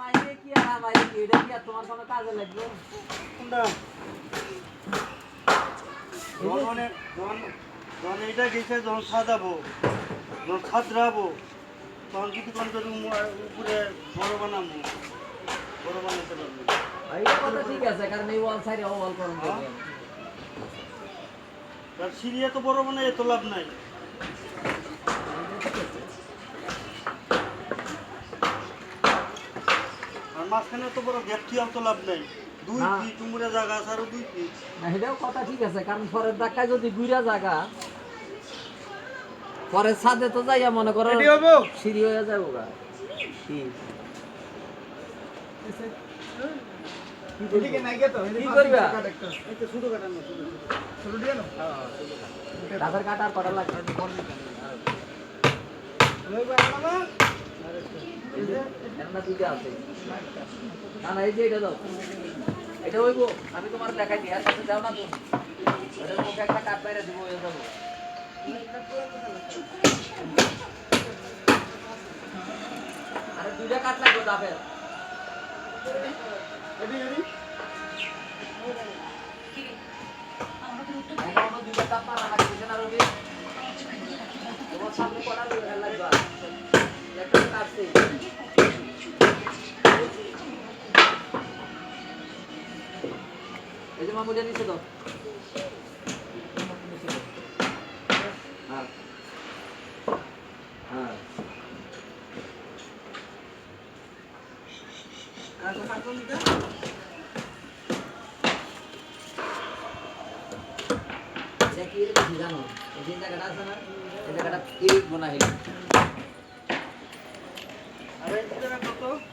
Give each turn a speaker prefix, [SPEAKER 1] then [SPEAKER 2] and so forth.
[SPEAKER 1] মাইরে কি আর কি এটা কি আর তোমার কোনো কাজে লাগবে?
[SPEAKER 2] কোনটা? যখন গেছে যখন সাজাবো যখন সাজরাবো। তখন যদি কোন যদি উপরে বড় বানাবো বড় বানাতে পারব।
[SPEAKER 1] এইটা কথা ঠিক আছে কারণ এই ওয়াল সাইডে ওয়াল করুন
[SPEAKER 2] হ্যাঁ। তার সিঁড়ি এত বড় বানাই এত লাভ নাই। মাঝখানে এত বড় গ্যাপ কি অত লাভ নাই। দুই ফিট উমরে জায়গা আছে আরও দুই ফিট
[SPEAKER 1] না এটাও কথা ঠিক আছে কারণ পরের ধাক্কায় যদি গুইরা জায়গা পরের ছাদে তো যাইয়া মনে করো সিঁড়ি হয়ে যাব গা। কি?
[SPEAKER 3] তো
[SPEAKER 1] করবা?
[SPEAKER 2] একটা ছোট কাটানো ছোট ছোট।
[SPEAKER 3] ছোট দিয়ে নাও।
[SPEAKER 1] গাছের কাটা। আর কটা লাগবে
[SPEAKER 3] লইবা বাবা
[SPEAKER 1] এই যে, এখানটা দুইটা আছে না না এই এটা দাও এটা হইবো আমি তোমার দেখাই দিই আর না তুমি ওটার মুখে একটা কাঠ বাইরে দিব হয়ে যাব আরে দুইটা কাঠ লাগবে
[SPEAKER 3] রেডি
[SPEAKER 1] দুইটা তাপ মারা লাগছে না রবি তোমার সামনে কটা লাগবে এই যে মামুটা নিচে দাও। হ্যাঁ। হ্যাঁ
[SPEAKER 3] আর তো কাটুন দিতে
[SPEAKER 1] এটা কি এরকম কি জানো এই জায়গাটা আছে না এই জায়গাটা বোনা Pwede
[SPEAKER 2] na lang ito.